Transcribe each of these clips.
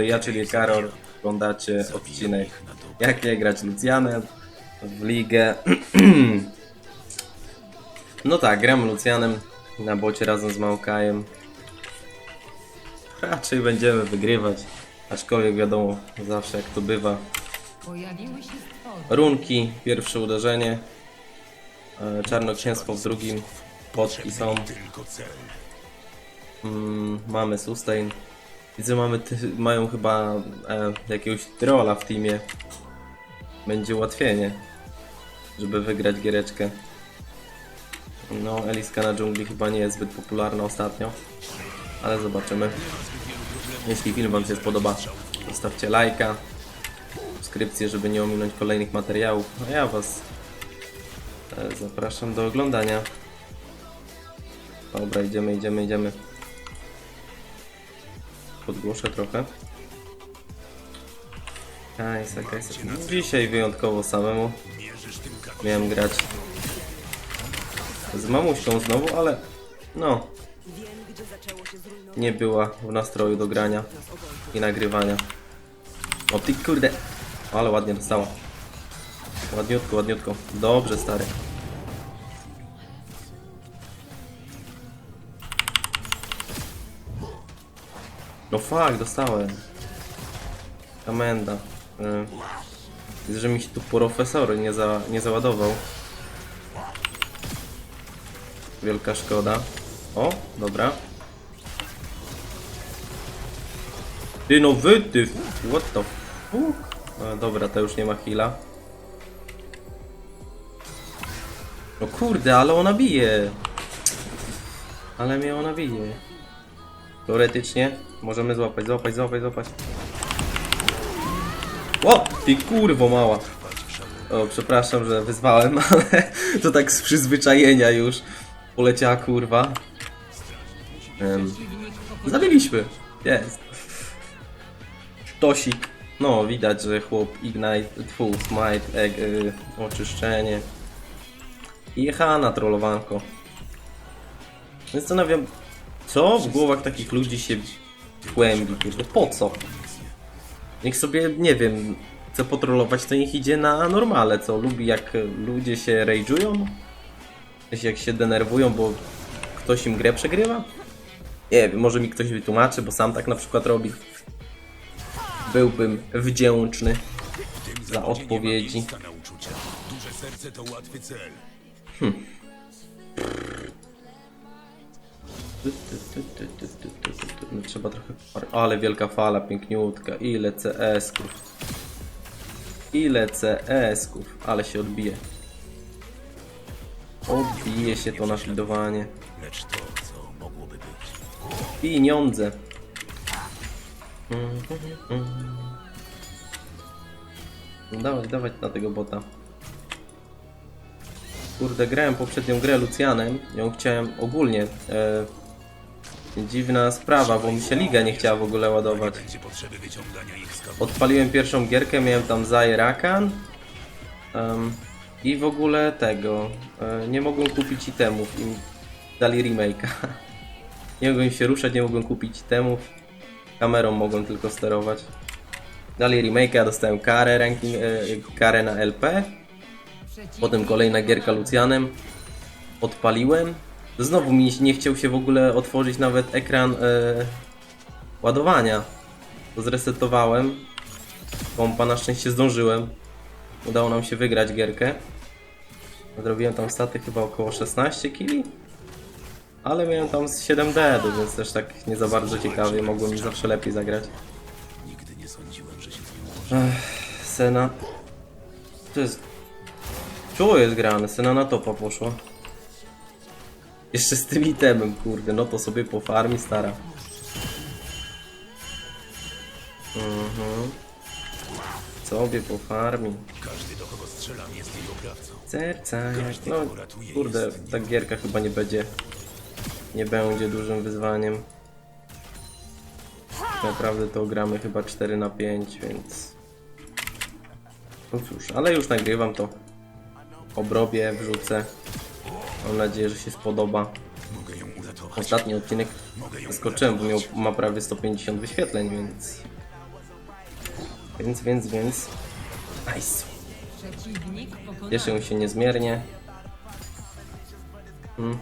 to ja, czyli Karol, oglądacie odcinek Jak nie grać Lucjanem w ligę. No tak, gram Lucjanem na bocie razem z Małkajem. Raczej będziemy wygrywać, aczkolwiek wiadomo zawsze jak to bywa. Runki, pierwsze uderzenie. E, Czarnoksięstwo w drugim. Potki są. Mm, mamy sustain. Widzę, mamy ty, mają chyba e, jakiegoś trolla w teamie. Będzie ułatwienie, żeby wygrać giereczkę. No, Eliska na dżungli chyba nie jest zbyt popularna ostatnio, ale zobaczymy. Jeśli film Wam się spodoba, zostawcie lajka, subskrypcję, żeby nie ominąć kolejnych materiałów. A ja Was e, zapraszam do oglądania. Dobra, idziemy, idziemy, idziemy. Podgłoszę trochę. Kajsa, kajsa. Dzisiaj wyjątkowo samemu. Miałem grać z mamuśką znowu, ale no, nie była w nastroju do grania i nagrywania. O ty kurde, ale ładnie dostała. Ładniutko, ładniutko. Dobrze, stary. No fuck, dostałem. Amenda. Y. Widzę, że mi się tu profesor nie, za, nie załadował. Wielka szkoda. O, dobra. Ty no wy, ty, what the fuck? No, dobra, to już nie ma heala. No kurde, ale ona bije. Ale mnie ona bije. Teoretycznie możemy złapać, złapać, złapać, złapać. O, ty kurwo mała. O, przepraszam, że wyzwałem, ale to tak z przyzwyczajenia już poleciała kurwa. Em, zabiliśmy. Jest. Tosik. No, widać, że chłop Ignite, tfu, Smite, egg, y, oczyszczenie. Jechana trollowanko. Zastanawiam, co w głowach takich ludzi się kłębi, kurde, po co? Niech sobie, nie wiem, chce potrolować, to niech idzie na normale, co? Lubi jak ludzie się rage'ują? Jak się denerwują, bo ktoś im grę przegrywa? Nie wiem, może mi ktoś wytłumaczy, bo sam tak na przykład robi. Byłbym wdzięczny za odpowiedzi. Na uczucia. Duże serce to łatwy cel. No, trzeba trochę... Ale wielka fala, piękniutka. Ile CS-ków. Ile CS-ków. Ale się odbije. Odbije się to nafidowanie. Lecz to, co mogłoby być. Pieniądze. No Dawaj, dawać na tego bota. Kurde, grałem poprzednią grę Lucjanem. Ją chciałem ogólnie. E, dziwna sprawa, bo mi się liga nie chciała w ogóle ładować. Odpaliłem pierwszą gierkę, miałem tam Zaję Rakan. em, I w ogóle tego. E, nie mogłem kupić itemów. Dali remake'a. Nie mogłem się ruszać, nie mogłem kupić itemów. Kamerą mogłem tylko sterować. Dali remake'a, dostałem karę, ranking, e, karę na LP. Potem kolejna gierka Lucjanem. Odpaliłem. Znowu mi nie chciał się w ogóle otworzyć nawet ekran e, ładowania. To zresetowałem. Pompa na szczęście zdążyłem. Udało nam się wygrać gierkę. Zrobiłem tam staty chyba około 16 kili. Ale miałem tam z 7 d więc też tak nie za bardzo ciekawie. Mogłem zawsze lepiej zagrać. Nigdy nie sądziłem, że się. Sena. To jest. Czuło jest grane, Sena na topa poszła. Jeszcze z tym itemem, kurde, no to sobie po farmi stara. Mhm. Sobie po farmi. Każdy, do kogo strzelam, jest jego krawcą. Serca jak... No, kurde, ta gierka chyba nie będzie... Nie będzie dużym wyzwaniem. Naprawdę to gramy chyba 4 na 5, więc... No cóż, ale już nagrywam to. Obrobię, wrzucę. Mam nadzieję, że się spodoba. Mogę ją uratować. Ostatni odcinek skoczyłem, bo miał, ma prawie 150 wyświetleń, więc Więc, więc, więc... Nice. Cieszę się niezmiernie. Hmm.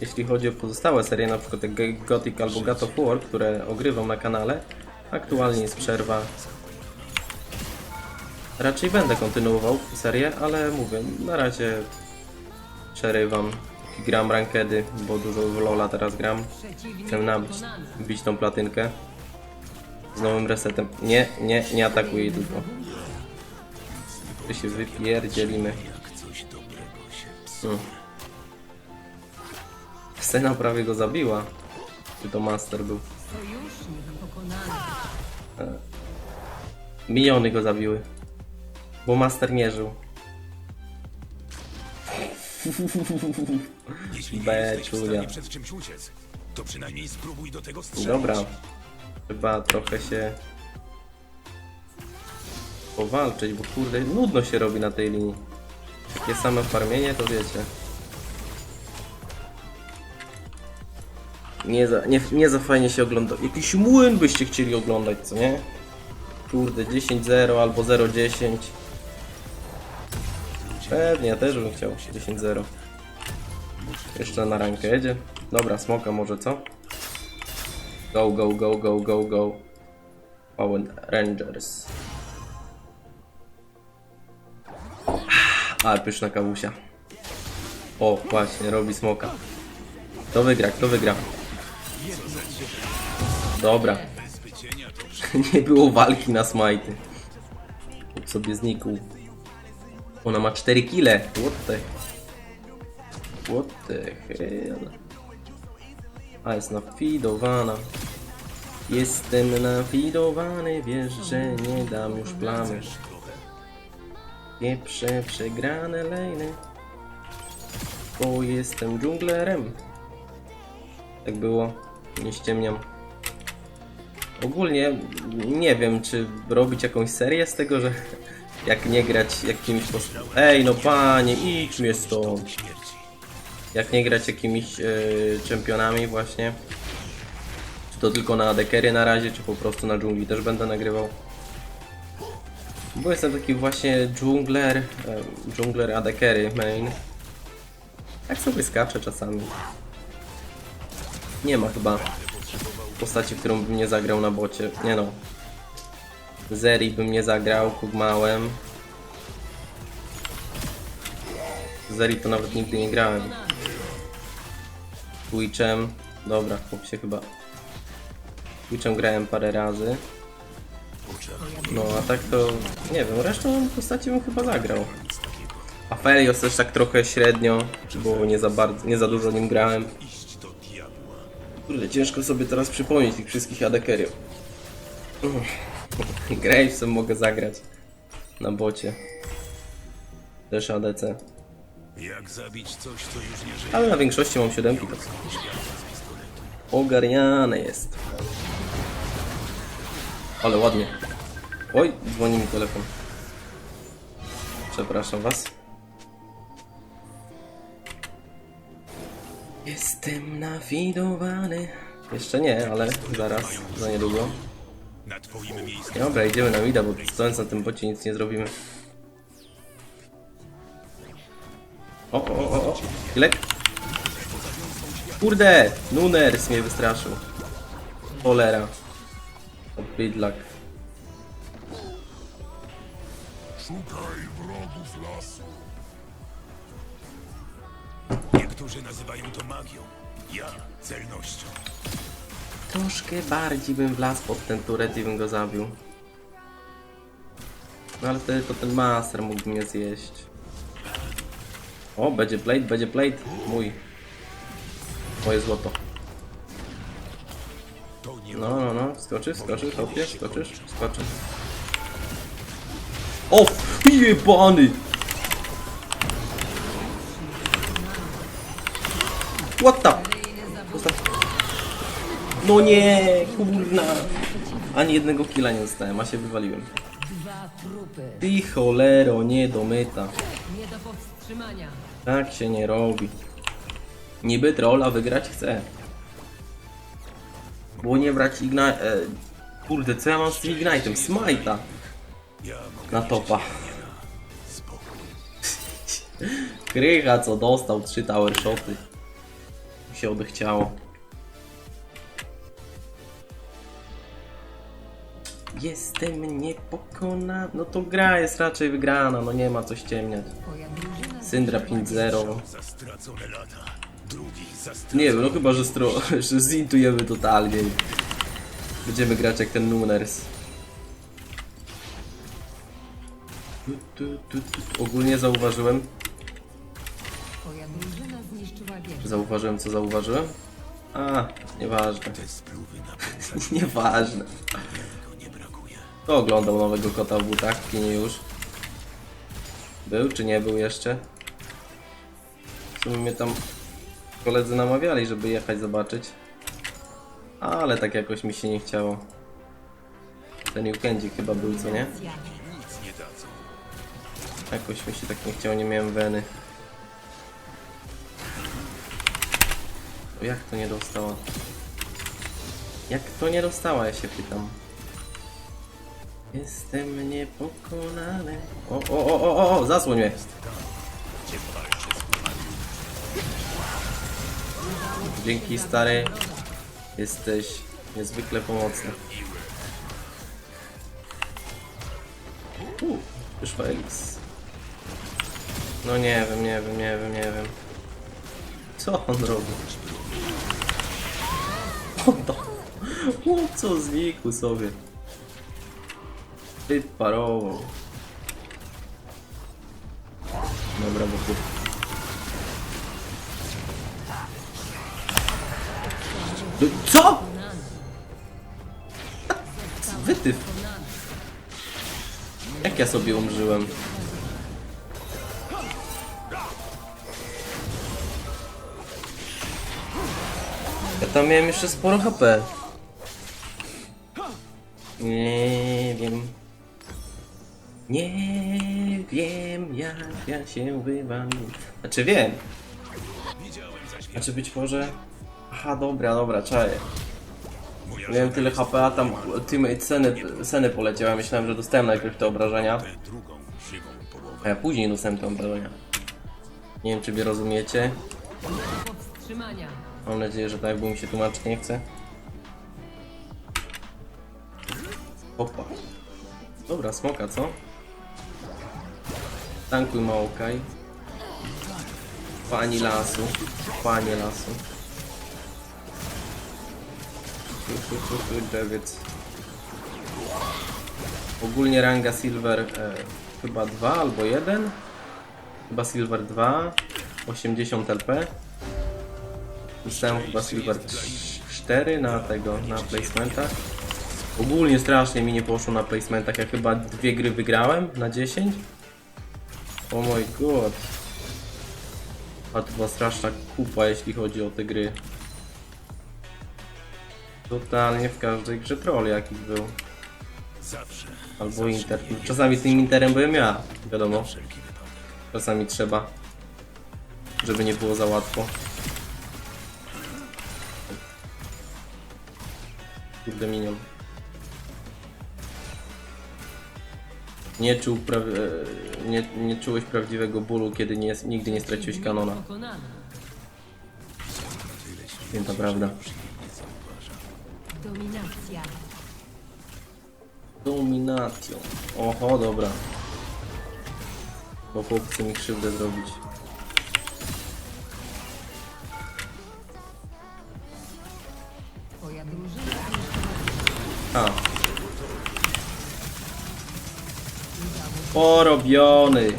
Jeśli chodzi o pozostałe serie, na przykład Gothic albo God of War, które ogrywam na kanale, aktualnie jest przerwa. Raczej będę kontynuował serię, ale mówię, na razie przerywam. Gram rankedy, bo dużo w LoLa teraz gram. Chcę nabić, wbić tą platynkę. Z nowym resetem. Nie, nie, nie atakuję tylko. Tu się wypierdzielimy. Hmm. Scena prawie go zabiła. Czy to master był? Miliony go zabiły. Bo master nie żył. Jeśli nie jesteś w czulia. stanie przed czymś uciec, to przynajmniej spróbuj do tego. Dobra. Trzeba trochę się powalczyć, bo kurde, nudno się robi na tej linii. Takie same farmienie, to wiecie. Nie za, nie, nie za fajnie się ogląda. Jakiś młyn byście chcieli oglądać, co nie? Kurde, 10-0 albo 0-10. Pewnie, ja też bym chciał 10-0. Jeszcze na rankę jedzie. Dobra, smoka może, co? Go, go, go, go, go, go. Power Rangers. Ale pyszna kawusia. O, właśnie, robi smoka. Kto wygra, kto wygra? Dobra. Nie było walki na smajty. Chłop sobie znikł. Ona ma 4 kile. What the... What the hell? A jest nafidowana. Jestem nafidowany, wiesz, że nie dam już plamy. Pieprze przegrane lejny. Bo jestem dżunglerem. Tak było, nie ściemniam. Ogólnie nie wiem, czy robić jakąś serię z tego, że jak nie grać jakimś. Ej, no panie, idź mnie stąd. Jak nie grać jakimiś e, czempionami właśnie. Czy to tylko na dekery na razie, czy po prostu na dżungli też będę nagrywał. Bo jestem taki właśnie dżungler, e, dżungler adekery main. Tak sobie skaczę czasami. Nie ma chyba postaci, którą bym nie zagrał na bocie. Nie no. Zeri bym nie zagrał, Kugmałem. Zeri to nawet nigdy nie grałem. Twitchem. Dobra, chłop się chyba. Twitchem grałem parę razy. No a tak to nie wiem, resztą postaci bym chyba zagrał. A Felios też tak trochę średnio, bo nie za bardzo, nie za dużo nim grałem. Kurde, ciężko sobie teraz przypomnieć tych wszystkich adekeriów. Gravesem mogę zagrać na bocie. Też ADC. Jak zabić coś, co już nie żyje? Ale na większości mam siódemki to ogarniane jest. Ale ładnie. Oj, dzwoni mi telefon. Przepraszam was. Jestem nafidowany. Jeszcze nie, ale zaraz, za niedługo. Na twoim miejscu Dobra, idziemy na mida, bo stojąc na tym bocie nic nie zrobimy. O, o, o, o, Kilek? Kurde! Nuners mnie wystraszył. Cholera. Bydlak. niektórzy nazywają to magią. Ja celnością. Troszkę bardziej bym wlazł pod ten turet i bym go zabił. No ale wtedy to ten master mógłby mnie zjeść. O, będzie plate, będzie plate. Mój. Moje złoto. No, no, no. Skoczysz, skoczysz, hopie, skoczysz, skoczysz. O! Jebany! What the? Zostaw. No nie, kurna. Ani jednego killa nie dostałem, a się wywaliłem. Ty cholero, nie do myta. Nie do powstrzymania. Tak się nie robi. Niby trolla wygrać chce. Było nie brać igna... E, Kurde, co ja mam z tym Ignite'em? Mogę Na topa. Krycha, co dostał, trzy tower shoty. Mi się odechciało. Jestem niepokonany. No to gra jest raczej wygrana, no nie ma co ściemniać. Syndra zniszczyła 5-0. Za stracone lata. Drugi za stracone... Nie wiem, no chyba, że, stro, że zintujemy totalnie. Będziemy grać jak ten Nunners. Tu, tu, tu, tu. Ogólnie zauważyłem, zauważyłem co zauważyłem. A, nieważne. Nieważne. Kto oglądał nowego kota w butach w kinie już? Był czy nie był jeszcze? W sumie mnie tam koledzy namawiali, żeby jechać zobaczyć. Ale tak jakoś mi się nie chciało. Ten weekendzik chyba był, co nie? Jakoś mi się tak nie chciało, nie miałem weny. Jak to nie dostała? Jak to nie dostała, ja się pytam. Jestem niepokonany. O, o, o, o, o, o, zasłoń mnie. Dzięki stary. Jesteś niezwykle pomocny. U, już Felix. No nie wiem, nie wiem, nie wiem, nie wiem. Co on robi? O to. O co znikł sobie. Wyparował. Dobra, bo tu. Co? Wytyw. Jak ja sobie umrzyłem? Ja tam miałem jeszcze sporo HP. Nie wiem. Nie wiem jak ja się wywaliłem. Znaczy wiem. Znaczy być może... Aha, dobra, dobra, czaję. Miałem tyle HP, a tam teammate Seny, Seny poleciał. Ja myślałem, że dostałem najpierw te obrażenia. A ja później dostałem te obrażenia. Nie wiem, czy mnie rozumiecie. Mam nadzieję, że tak, bo mi się tłumaczyć nie chce. Opa. Dobra, smoka, co? Tankuj Maokaj. Pani lasu. Panie lasu. Tu, tu, tu, tu, drzewiec. Ogólnie ranga Silver e, chyba 2 albo 1. Chyba Silver 2. 80 LP. Dostałem chyba Silver 4 na tego, na placementach. Ogólnie strasznie mi nie poszło na placementach. Ja chyba dwie gry wygrałem na 10. O mój god. A to była straszna kupa, jeśli chodzi o te gry. Totalnie w każdej grze troll jakiś był. Zawsze. Albo Inter. Czasami tym Interem byłem ja, wiadomo. Czasami trzeba. Żeby nie było za łatwo. Kurde minion. Nie, czuł pra- e, nie, nie czułeś prawdziwego bólu, kiedy nie, nigdy nie straciłeś kanona. Pokonany. Święta prawda. Dominacja. Dominacją. Oho, dobra. Bo chłop chce mi krzywdę zrobić. Twoja drużyna zniszczyła A. Porobiony.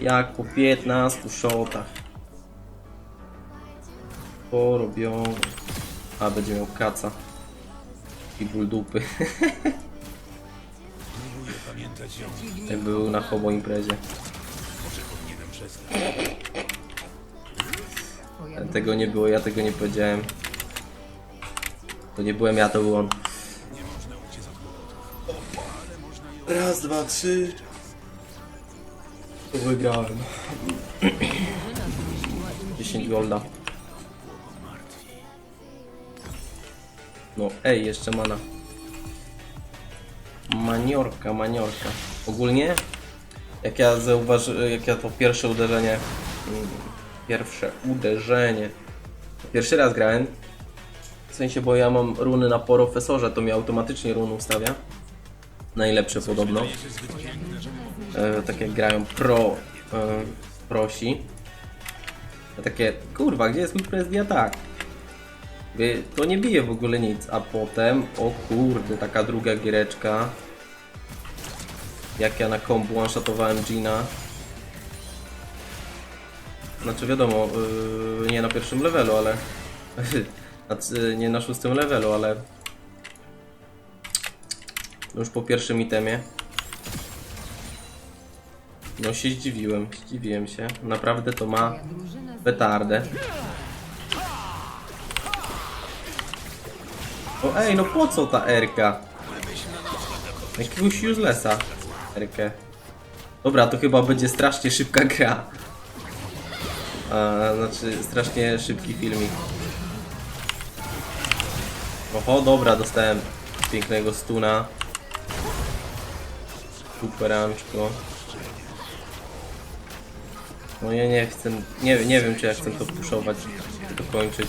Jak po 15 shotach. Porobiony. A, będzie miał kaca. I ból dupy. Jak był na hobo imprezie. Tego nie było, ja tego nie powiedziałem. To nie byłem ja, to był on. Raz, dwa, trzy. Wygrałem. drużyna zniszczyła 10 golda. No, ej, jeszcze mana. Maniorka, maniorka. Ogólnie, jak ja zauważyłem, jak ja to pierwsze uderzenie, mm, pierwsze uderzenie, pierwszy raz grałem, w sensie, bo ja mam runy na profesorze, to mi automatycznie run ustawia. Najlepsze podobno. E, tak jak grają pro, e, prosi. A takie, kurwa, gdzie jest mój prez atak? Wie, To nie bije w ogóle nic, a potem, o kurde, taka druga giereczka. Jak ja na kombu one-shotowałem Gina. Znaczy wiadomo, yy, nie na pierwszym levelu, ale... nie na szóstym levelu, ale... Już po pierwszym itemie. No się zdziwiłem, zdziwiłem się. Naprawdę to ma petardę. O ej, no po co ta Erka? Jakiegoś uselessa Erkę. Dobra, to chyba będzie strasznie szybka gra. A, znaczy, strasznie szybki filmik. Oho, dobra, dostałem pięknego stuna. Superanczko. No ja nie chcę, nie, nie wiem czy ja chcę to puszować, to kończyć.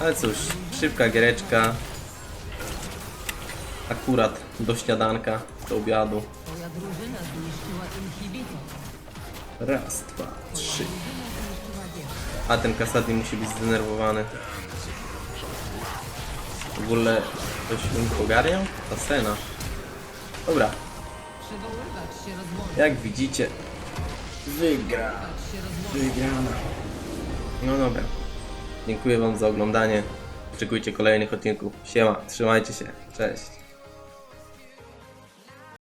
Ale cóż, szybka giereczka. Akurat do śniadanka, do obiadu. Raz, dwa, trzy. A ten Kasadin musi być zdenerwowany. W ogóle ktoś mi pogarniał? Ta scena. Dobra. Jak widzicie, wygra. Wygrana. No dobra. Dziękuję wam za oglądanie. Oczekujcie kolejnych odcinków. Siema, trzymajcie się. Cześć.